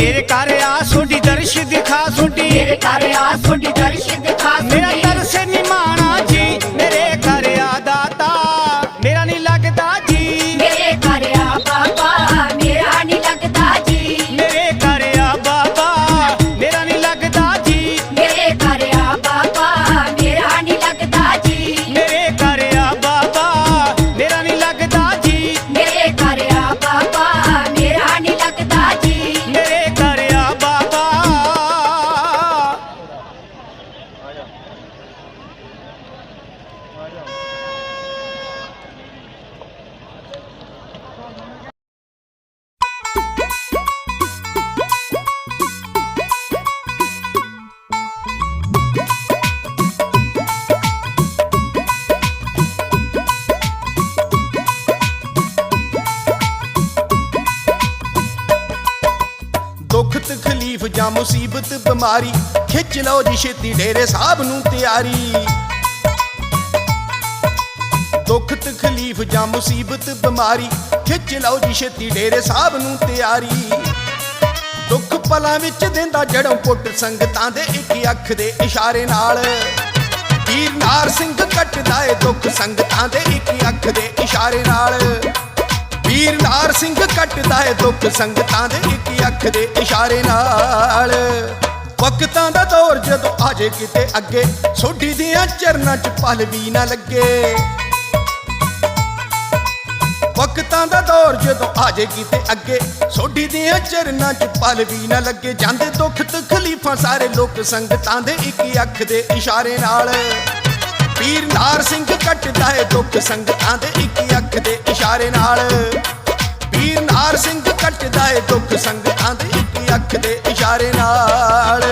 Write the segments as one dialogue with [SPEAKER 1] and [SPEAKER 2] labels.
[SPEAKER 1] ਮੇਰੇ ਘਰ ਆ ਸੋਡੀ ਦਰਸ਼ ਦਿਖਾ ਸੋਡੀ।
[SPEAKER 2] ਮੇਰੇ ਘਰ ਆ ਸੋਡੀ ਦਰਸ਼
[SPEAKER 3] ਮੁਸੀਬਤ ਖਿੱਚ ਲਓ ਜੀ ਛੇਤੀ ਡੇਰੇ ਸਾਹਿਬ ਨੂੰ ਤਿਆਰੀ। ਦੁੱਖ ਤਕਲੀਫ ਜਾਂ ਮੁਸੀਬਤ ਬਿਮਾਰੀ, ਖਿੱਚ ਲਓ ਜੀ ਛੇਤੀ ਡੇਰੇ ਸਾਹਿਬ ਨੂੰ ਤਿਆਰੀ। ਦੁੱਖ ਪਲਾਂ ਵਿੱਚ ਦਿੰਦਾ ਜੜੋਂ ਪੁੱਟ ਸੰਗਤਾਂ ਦੇ ਇੱਕ ਅੱਖ ਦੇ ਇਸ਼ਾਰੇ ਨਾਲ। ਵੀਰ ਨਾਰ ਸਿੰਘ ਕੱਟਦਾ ਏ ਦੁੱਖ ਸੰਗਤਾਂ ਦੇ ਇੱਕ ਅੱਖ ਦੇ ਇਸ਼ਾਰੇ ਨਾਲ। ਵੀਰ ਨਾਰ ਸਿੰਘ ਕੱਟਦਾ ਏ ਦੁੱਖ ਸੰਗਤਾਂ ਦੇ ਇੱਕ ਅੱਖ ਦੇ ਇਸ਼ਾਰੇ ਨਾਲ। ਵਕਤਾਂ ਦਾ ਦੌਰ ਜਦੋਂ ਆਜੇ ਕਿਤੇ ਅੱਗੇ, ਸੋਢੀ ਦੀਆਂ ਚਰਨਾਂ 'ਚ ਪਲ ਵੀ ਨਾ ਲੱਗੇ। ਵਕਤਾਂ ਦਾ ਦੌਰ ਜਦੋਂ ਆਜੇ ਕਿਤੇ ਅੱਗੇ, ਸੋਢੀ ਦੀਆਂ ਚਰਨਾਂ 'ਚ ਪਲ ਵੀ ਨਾ ਲੱਗੇ। ਜਾਂਦੇ ਦੁੱਖ ਤਕਲੀਫਾਂ ਸਾਰੇ ਲੋਕ ਸੰਗਤਾਂ ਦੇ ਇੱਕ ਅੱਖ ਦੇ ਇਸ਼ਾਰੇ ਨਾਲ। ਪੀਰ ਨਾਰ ਸਿੰਘ ਕੱਟਦਾ ਏ ਦੁੱਖ ਸੰਗਤਾਂ ਦੇ ਇੱਕ ਅੱਖ ਦੇ ਇਸ਼ਾਰੇ ਨਾਲ। ਪੀਰ ਨਾਰ ਸਿੰਘ ਕੱਟਦਾ ਏ ਦੁੱਖ ਸੰਗਤਾਂ ਦੇ ਇੱਕ ਅੱਖ ਦੇ ਇਸ਼ਾਰੇ ਨਾਲ।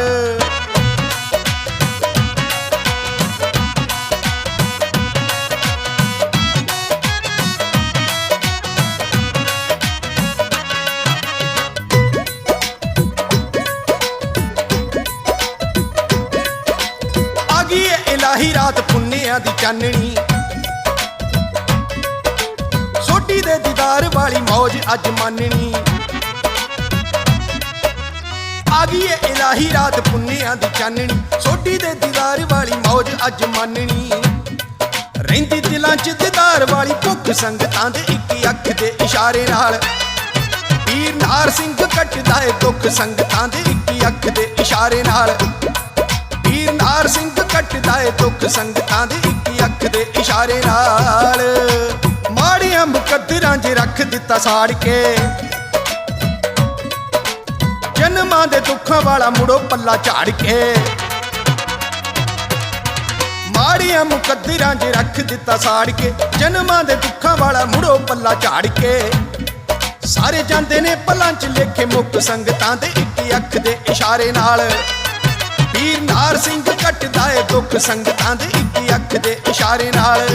[SPEAKER 3] ਆ ਗਈ ਏ ਇਲਾਹੀ ਰਾਤ ਪੁੰਨਿਆਂ ਦੀ ਚਾਨਣੀ। ਦੇ ਦੀਦਾਰ ਵਾਲੀ ਮੌਜ ਅੱਜ ਮੰਨਣੀ। ਆ ਗਈ ਏ ਇਲਾਹੀ ਰਾਤ ਪੁੰਨਿਆਂ ਦੀ ਚਾਨਣੀ। ਸੋਢੀ ਦੇ ਦੀਦਾਰ ਵਾਲੀ ਮੌਜ ਅੱਜ ਮੰਨਣੀ। ਰਹਿੰਦੀ ਦਿਲਾਂ 'ਚ ਦੀਦਾਰ ਵਾਲੀ ਭੁੱਖ ਸੰਗਤਾਂ ਦੇ ਇੱਕ ਅੱਖ ਦੇ ਇਸ਼ਾਰੇ ਨਾਲ। ਵੀਰ ਨਾਰ ਸਿੰਘ ਕੱਟਦਾ ਏ ਦੁੱਖ ਸੰਗਤਾਂ ਦੇ ਇੱਕ ਅੱਖ ਦੇ ਇਸ਼ਾਰੇ ਨਾਲ। ਵੀਰ ਨਾਰ ਸਿੰਘ ਕੱਟਦਾ ਏ ਦੁੱਖ ਸੰਗਤਾਂ ਦੇ ਇੱਕ ਅੱਖ ਦੇ ਇਸ਼ਾਰੇ ਨਾਲ। ਮਾੜੀਆਂ ਮੁਕੱਦਰਾਂ 'ਚ ਰੱਖ ਦਿੱਤਾ ਸਾੜ ਕੇ। ਜਨਮਾਂ ਦੇ ਦੁੱਖਾਂ ਵਾਲਾ ਮੁੜੋ ਪੱਲਾ ਝਾੜ ਕੇ। ਮਾੜੀਆਂ ਮੁਕੱਦਰਾਂ 'ਚ ਰੱਖ ਦਿੱਤਾ ਸਾੜ ਕੇ। ਜਨਮਾਂ ਦੇ ਦੁੱਖਾਂ ਵਾਲਾ ਮੁੜੋ ਪੱਲਾ ਝਾੜ ਕੇ। ਸਾਰੇ ਜਾਂਦੇ ਨੇ ਪਲਾਂ 'ਚ ਲੇਖੇ ਮੁੱਕ ਸੰਗਤਾਂ ਦੇ ਇੱਕ ਅੱਖ ਦੇ ਇਸ਼ਾਰੇ ਨਾਲ। ਵੀਰ ਨਾਰ ਸਿੰਘ ਕੱਟਦਾ ਏ ਦੁੱਖ ਸੰਗਤਾਂ ਦੇ ਇੱਕ ਅੱਖ ਦੇ ਇਸ਼ਾਰੇ ਨਾਲ।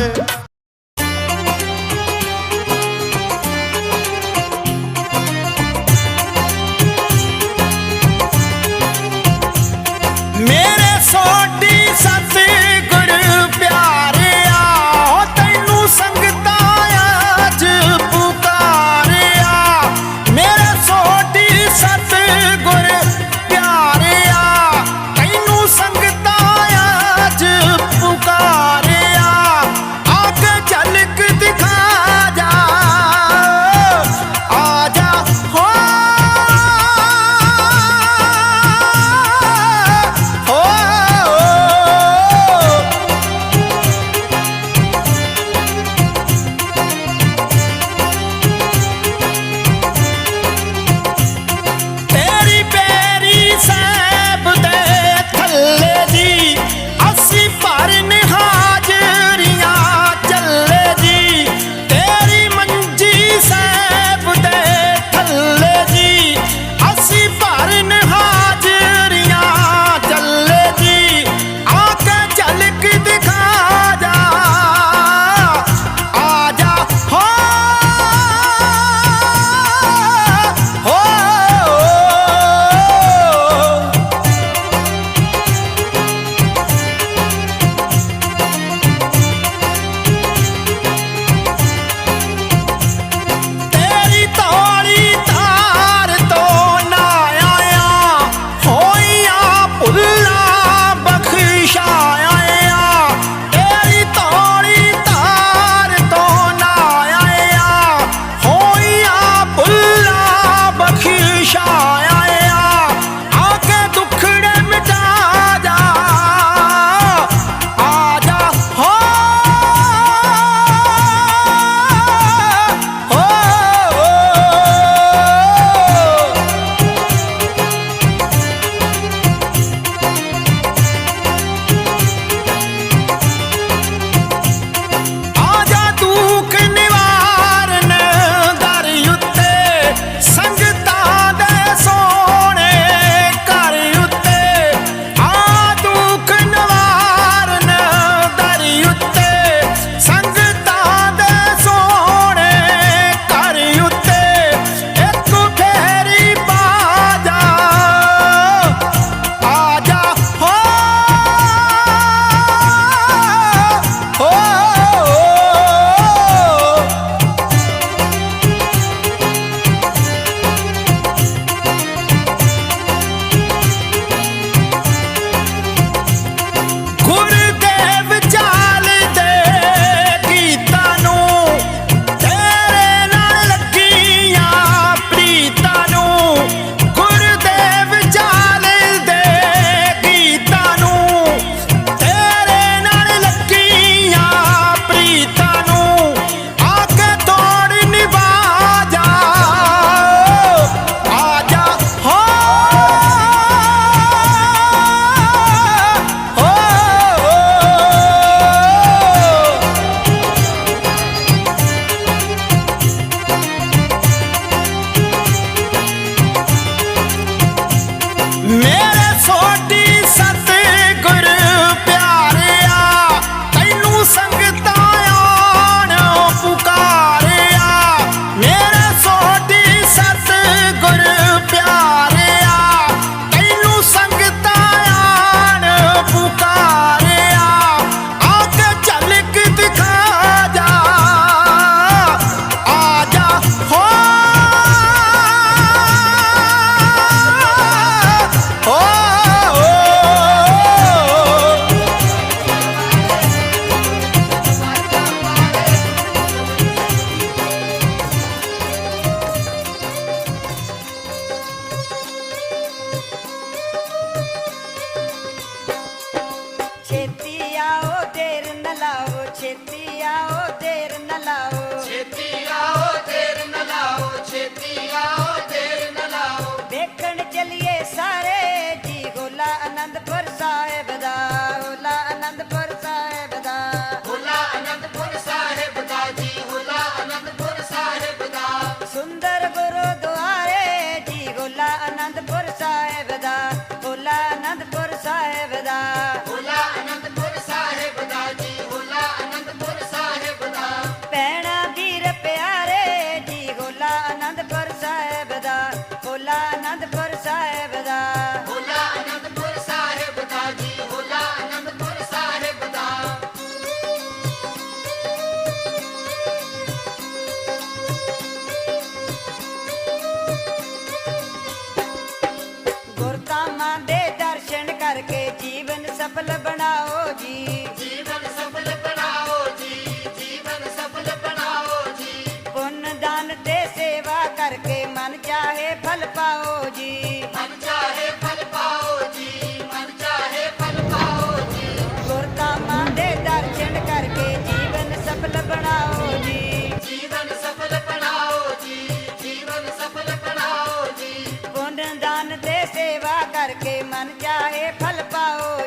[SPEAKER 4] ਸਫਲ ਬਣਾਓ ਜੀ।
[SPEAKER 2] ਜੀਵਨ ਸਫਲ ਬਣਾਓ ਜੀ ਜੀਵਨ ਸਫਲ ਬਣਾਓ ਜੀ।
[SPEAKER 4] ਪੁੰਨ ਦਾਨ ਤੇ ਸੇਵਾ ਕਰਕੇ ਮਨ ਚਾਹੇ ਫਲ ਪਾਓ ਜੀ।
[SPEAKER 2] ਮਨ ਚਾਹੇ ਫਲ ਪਾਓ ਜੀ ਮਨ ਚਾਹੇ ਫਲ ਪਾਓ ਜੀ।
[SPEAKER 4] ਗੁਰਧਾਮਾਂ ਦੇ ਦਰਸ਼ਨ ਕਰਕੇ ਜੀਵਨ ਸਫਲ ਬਣਾਓ ਜੀ।
[SPEAKER 2] ਜੀਵਨ ਸਫਲ ਬਣਾਓ ਜੀ ਜੀਵਨ ਸਫਲ ਬਣਾਓ ਜੀ।
[SPEAKER 4] ਪੁੰਨ ਦਾਨ ਤੇ ਸੇਵਾ ਕਰਕੇ ਮਨ ਚਾਹੇ ਫਲ ਪਾਓ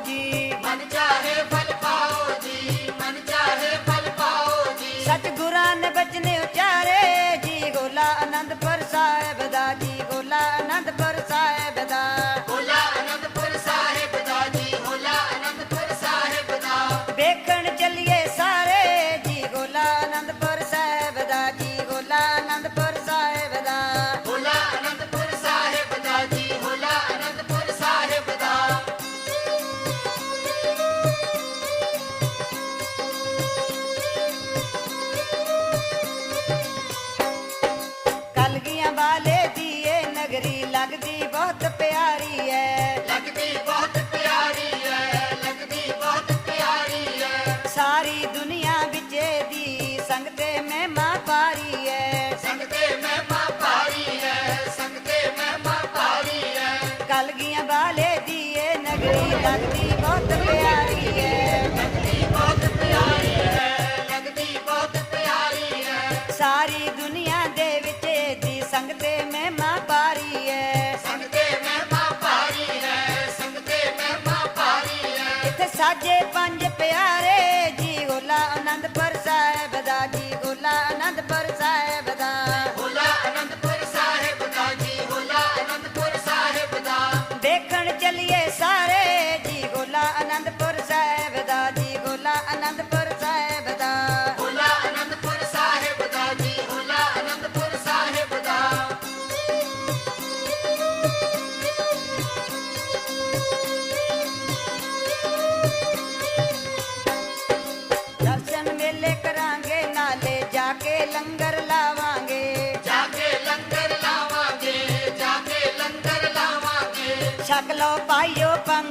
[SPEAKER 4] ਸਾਰੀ ਦੁਨੀਆ ਦੇ ਵਿੱਚ ਦੀ ਸੰਗ ਮੈਂ ਮਹਿਮਾ ਪਾਰੀ ਐ
[SPEAKER 2] ਸੰਗਤੇ ਮਹਿਮਾ ਭਾਰੀ ਹੈ। ਸੰਗਤੇ ਮਹਿਮਾ ਭਾਰੀ ਹੈ
[SPEAKER 4] ਇੱਥੇ ਸਾਜੇ ਪੰਜ ਪਿਆਰੇ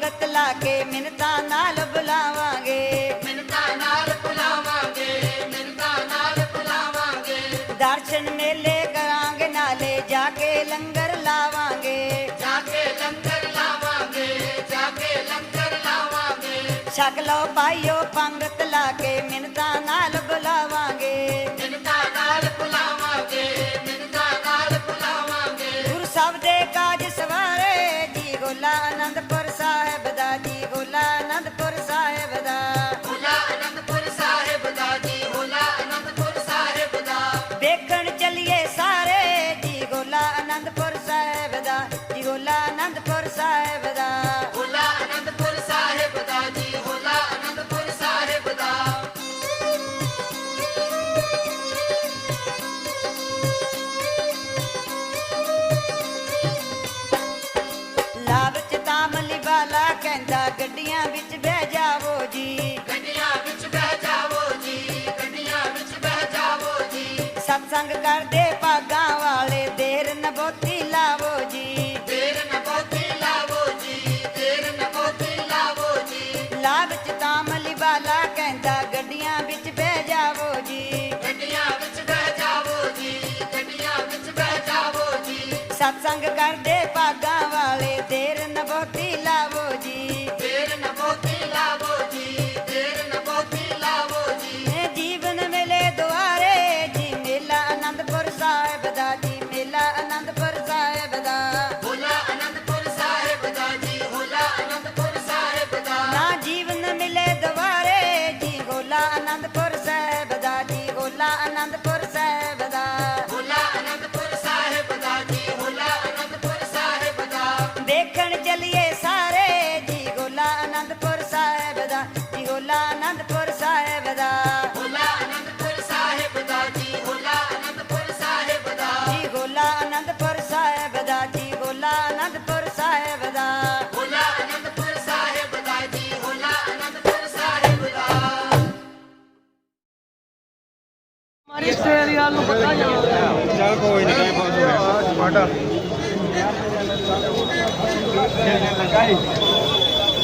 [SPEAKER 4] ਪੰਗਤ ਲਾ ਕੇ ਮਿੰਨਤਾਂ ਨਾਲ ਬੁਲਾਵਾਂਗੇ।
[SPEAKER 2] ਮਿੰਤਾ ਨਾਲ ਬੁਲਾਵਾਂਗੇ ਮਿੰਤਾ ਨਾਲ ਬੁਲਾਵਾਂਗੇ।
[SPEAKER 4] ਦਰਸ਼ਨ ਮੇਲੇ ਕਰਾਂਗੇ ਨਾਲੇ ਜਾ ਕੇ ਲੰਗਰ ਲਾਵਾਂਗੇ।
[SPEAKER 2] ਜਾ ਕੇ ਲੰਗਰ ਲਾਵਾਂਗੇ ਜਾ ਕੇ ਲੰਗਰ ਲਾਵਾਂਗੇ।
[SPEAKER 4] ਛਕ ਲਓ ਪਾਈਓ ਪੰਗਤ ਲਾ ਕੇ ਮਿੰਨਤਾਂ ਨਾਲ ਬੁਲਾਵਾਂਗੇ। ਕਹਿੰਦਾ ਗੱਡੀਆਂ ਵਿੱਚ ਬਹਿ ਜਾਵੋ ਜੀ।
[SPEAKER 2] ਗੱਡੀਆਂ ਵਿੱਚ ਬਹਿ ਜਾਵੋ ਜੀ ਗੱਡੀਆਂ ਵਿੱਚ ਬਹਿ ਜਾਵੋ ਜੀ।
[SPEAKER 4] ਸਤਸੰਗ ਕਰਦੇ ਭਾਗਾਂ ਵਾਲੇ ਦੇਰ ਨ ਬਹੁਤੀ ਲਾਵੋ ਜੀ।
[SPEAKER 2] ਦੇਰ ਨ ਬਹੁਤੀ ਲਾਵੋ ਜੀ ਦੇਰ ਨ ਬਹੁਤੀ ਲਾਵੋ ਜੀ।
[SPEAKER 4] ਲਾਲਚ ਤਾਮਲੀ ਵਾਲਾ ਕਹਿੰਦਾ ਗੱਡੀਆਂ ਵਿੱਚ ਬਹਿ ਜਾਵੋ ਜੀ।
[SPEAKER 2] ਗੱਡੀਆਂ ਵਿੱਚ ਬਹਿ ਜਾਵੋ ਜੀ ਗੱਡੀਆਂ ਵਿੱਚ ਬਹਿ ਜਾਵੋ ਜੀ।
[SPEAKER 4] ਸਤਸੰਗ ਕਰਦੇ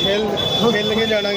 [SPEAKER 5] ਖੇਲ ਕੇ ਜਾਣਾ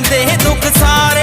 [SPEAKER 1] ਜਾਂਦੇ ਦੁੱਖ ਸਾਰੇ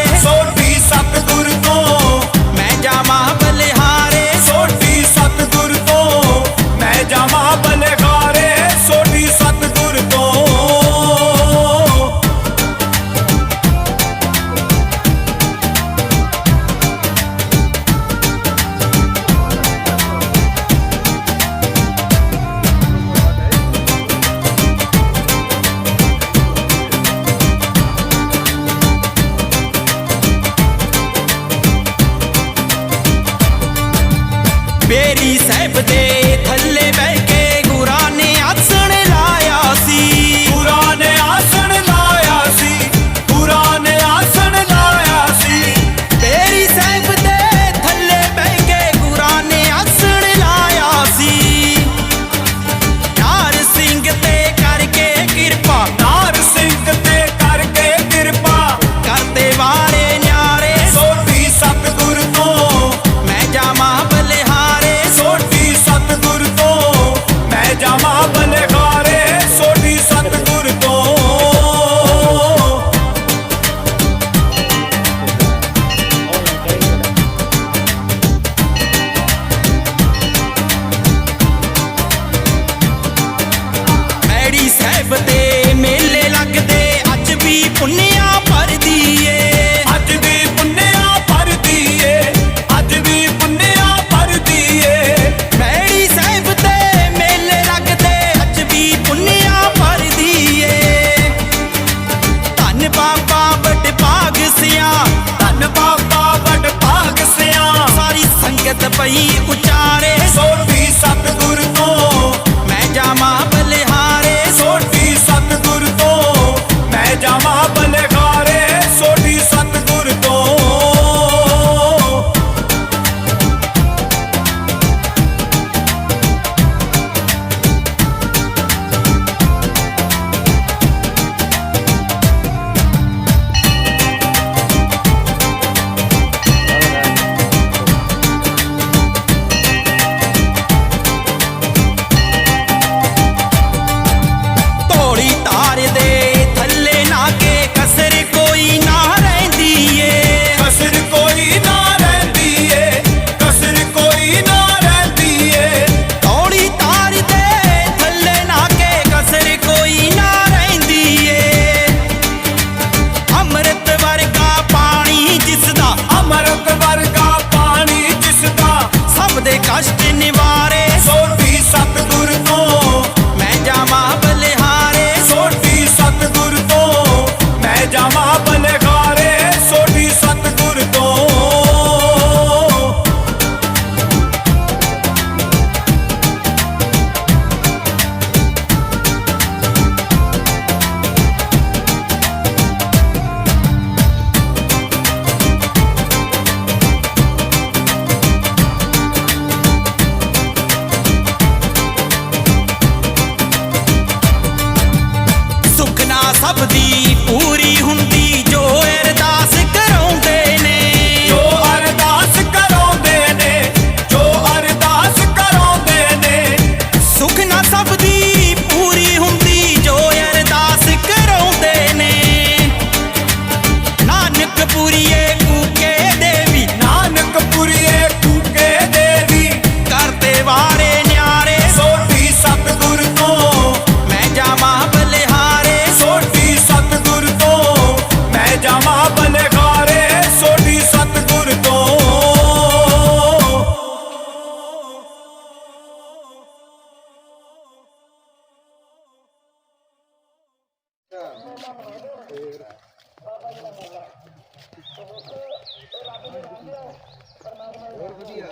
[SPEAKER 5] ਵਧੀਆ।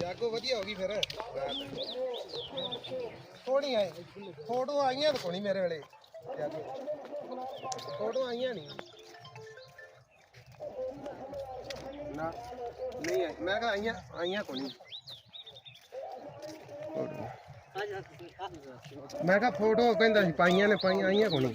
[SPEAKER 5] ਜਾਗੋ ਵਧੀਆ ਹੋ ਗਈ ਫਿਰ। ਕੋਣੀ ਆਏ? ਫੋਟੋ ਆਈਆਂ ਤਾਂ ਕੋਣੀ ਮੇਰੇ ਵੇਲੇ। ਜਾਗੋ। ਫੋਟੋ ਆਈਆਂ ਨਹੀਂ। ਨਾ, ਨਹੀਂ ਆਈ। ਮੈਂ ਕਿਹਾ ਆਈਆਂ ਆਈਆਂ ਕੋਣੀ ਮੈਂ ਕਿਹਾ ਫੋਟੋ ਕਹਿੰਦਾ ਸੀ, ਪਾਈਆਂ ਨੇ, ਪਾਈਆਂ, ਆਈਆਂ ਕੋਣੀ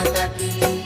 [SPEAKER 2] माता की